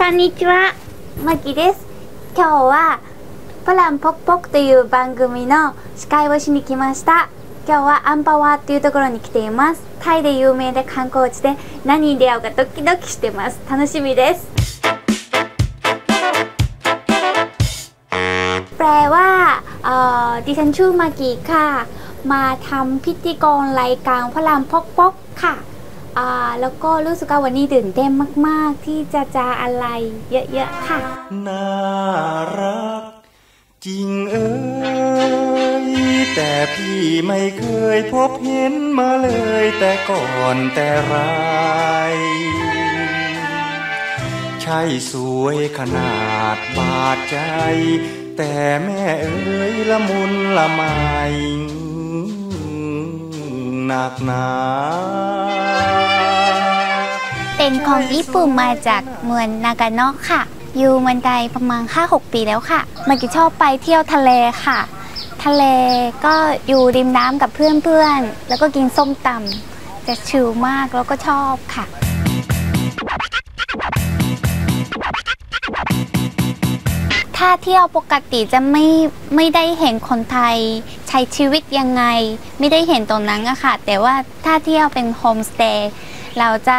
こんにちは、マキです。今日はプランポクポクという番組の司会をしに来ました。今日はアンパワーっていうところに来ています。タイで有名で観光地で何に出会うかドキドキしてます。楽しみです。แปลว่าเอ่อดิฉันชื่อมากิค่ะ มาทำพิธีกรรายการพระรามพกปกค่ะ อ่าแล้วก็รู้สึกว่าวันนี้ตื่นเต้นมาก ๆ ที่จะจาอะไรเยอะ ๆ ค่ะ น่ารัก จริงเอ้ยแต่พี่ไม่เคยพบเห็นมาเลยแต่ก่อนแต่ไรใช่สวยขนาดบาดใจ แต่แม่เอ้ยละมุนละไมหนักหนา เป็นของญี่ปุ่นมาจากเมืองนากาโนะค่ะ อยู่เมืองไทยประมาณ 5-6 ปีแล้วค่ะมากิชอบไปเที่ยวทะเลค่ะ ทะเลก็อยู่ริมน้ำกับเพื่อนๆ แล้วก็กินส้มตำจะชิลมากแล้วก็ชอบค่ะถ้าเที่ยวปกติจะไม่ไม่ได้เห็นคนไทยใช้ชีวิตยังไง ไม่ได้เห็นตรงนั้นอะค่ะ แต่ว่าถ้าเที่ยวเป็นโฮมสเตย์เราจะ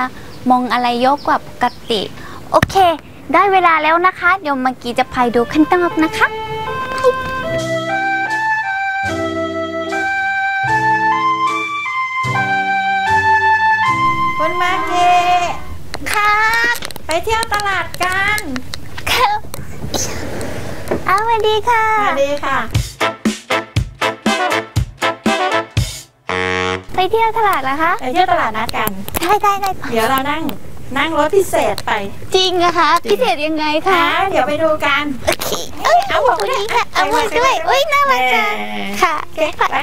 มองอะไรเยอะกว่าปกติ โอเค ได้เวลาแล้วนะคะ เดี๋ยวเมื่อกี้จะพายดูขั้นตอนนะคะคุณมาเกะครับไปเที่ยวตลาดกันครับอ้าวสวัสดีค่ะ สวัสดีค่ะ เที่ยวตลาดเหรอคะไปเที่ยวตลาดนัดกัน ได้ได้ได้เดี๋ยวเรานั่งนั่งรถพิเศษไป จริงอะคะ พิเศษยังไงคะค่ะเดี๋ยวไปดูกันโอเคเอ้ยเอาหมวกด้วยค่ะเอาหมวกด้วยอุ้ยน่ารักจังค่ะโอเคไป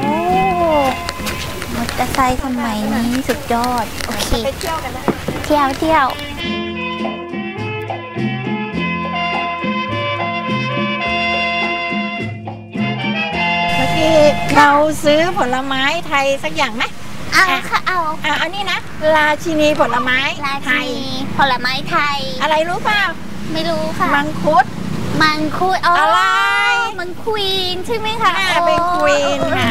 โอ้มอเตอร์ไซค์สมัยนี้สุดยอด โอเคไปเที่ยวกันนะเที่ยวเที่ยว เราซื้อผลไม้ไทยสักอย่างไหมเอาค่ะเอาอะอันนี้นะราชินีผลไม้ราไทชิย นีผลไม้ไทย อะไรรู้เปล่าไม่รู้ค่ะ มังคุด มังคุดอ๋ออะไรมังควีนใช่ไหมคะอ่าเป็น queen ค่ะ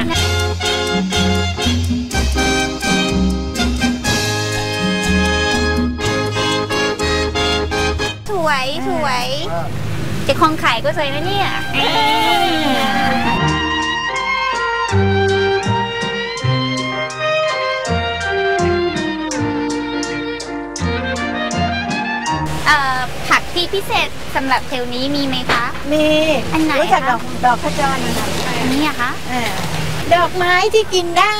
สวยสวยเจะของขายก็สวยนะเนี่ย เอ่ อผักที่พิเศษสำหรับเทลนี้มีไหมคะ มีอันไหนรู้จักคะดอกดอกขจรนะคะอันนี้อะคะอ่าดอกไม้ที่กินได้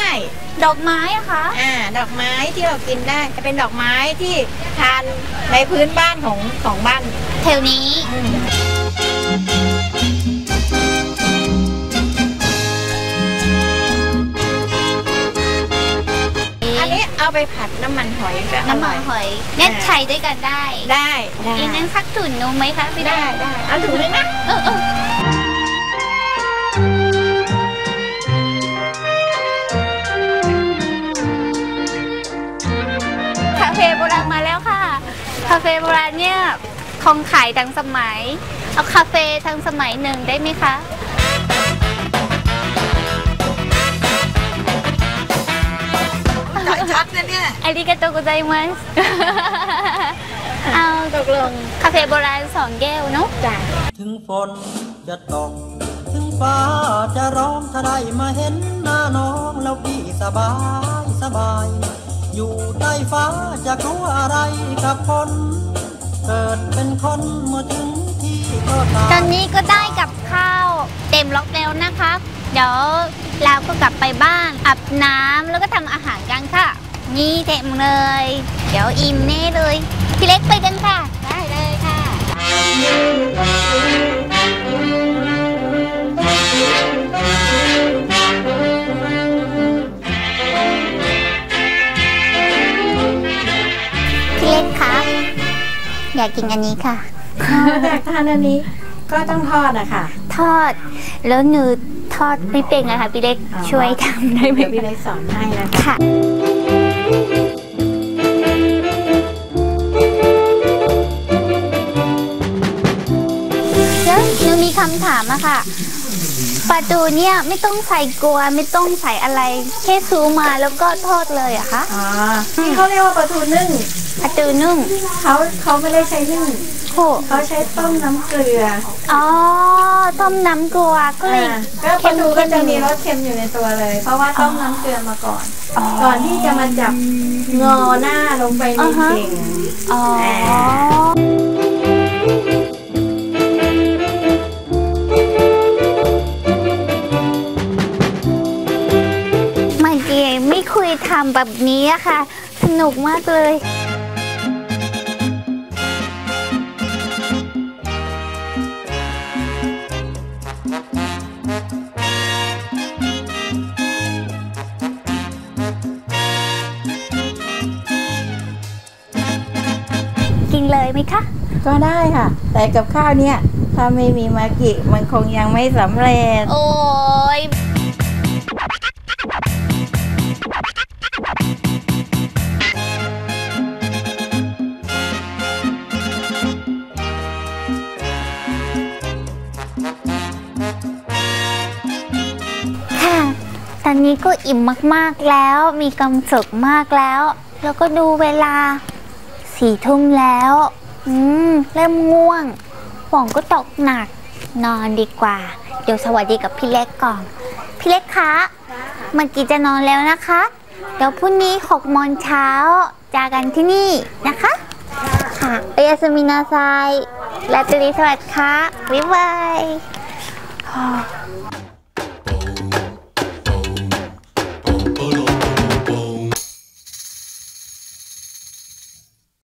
ดอกไม้อะคะอ่าดอกไม้ที่เรากินได้จะเป็นดอกไม้ที่ทานในพื้นบ้านของของบ้านเทลนี้อัน เอาไปผัดน้ำมันหอยก็อน้ำมัร่อนย หอยเนี่ยใช้ด้วยกันได้ได้ได้อีกนั้นสักถุนนมไหมคะพี่ได้ได้เอาถุงนึงนะเออเออคาเฟ่โบราณมาแล้วค่ะ คาเฟ่โบราณเนี่ยคงขายทั้งสมัย เอาคาเฟ่ทั้งสมัยหนึ่งได้ไหมคะ ชัดนะเนี่ยอาริกาโตโกไซมัสเอาตกลงคาเฟ่โบราณสองแก้วเนาะจ้ะถึงฝนจะตก ถึงฟ้าจะร้องถ้าได้มาเห็นหน้าน้องแล้วพี่สบายสบาย อยู่ใต้ฟ้าจะกลัวอะไรกับฝนเกิดเป็นคนเมื่อถึงที่ก็ตาตอยนนี้ก็ได้กับข้าว เต็มล็อกแล้วนะคะ เดี๋ยวเราก็กลับไปบ้านอาบน้ำแล้วก็ทำอาหารกันค่ะ นี่เต็มเลย เดี๋ยวอิ่มแน่เลย พี่เล็กไปกันค่ะ ได้เลยค่ะพี่เล็กคะอยากกินอันนี้ค่ะอยากทานอันนี้ก็ต้องทอดอะค่ะ ทอดแล้วหนู ทอดไม่เป็นอะค่ะพี่เล็กช่วยทำได้ไหมพี่เล็กสอนให้นะคะค่ะแล้วมีคำถามอะค่ะ ปลาทูเนี่ยไม่ต้องใส่กลัวไม่ต้องใส่อะไร แค่ซื้อมาแล้วก็ทอดเลยอะคะอ๋อที่เขาเรียกว่าปลาทูนึ่งปลาทูนึ่งเขาเขาไม่ได้ใช้นึ่งโอ้เขาใช้ต้มน้ำเกลืออ๋อต้มน้ำกลัวก็เลยอ่าก็ปลาทูก็จะมีรสเค็มอยู่ในตัวเลย เพราะว่าต้มน้ำเกลือมาก่อน ก่อนที่จะมาจับงอหน้าลงไปในเข่ง อ๋อำแบบนี้อะค่ะ สนุกมากเลยกินเลยไหมคะ ก็ได้ค่ะ แต่กับข้าวเนี่ย ถ้าไม่มีมากิมันคงยังไม่สำเร็จ โอ้ย อนนี้ก็อิ่มมากๆแล้ว มีความสุขมากแล้ว แล้วก็ดูเวลาสี่ทุ่มแล้ว อืม เริ่มง่วงฝนก็ตกหนัก นอนดีกว่า เดี๋ยวสวัสดีกับพี่เล็กก่อน พี่เล็กคะเมื่อกี้จะนอนแล้วนะคะ เดี๋ยวพรุ่งนี้หกโมงเช้าเจอกันที่นี่นะคะ ค่ะเอยสมินาไซและตรีสวัสดิ์ค่ะบ๊ายบาย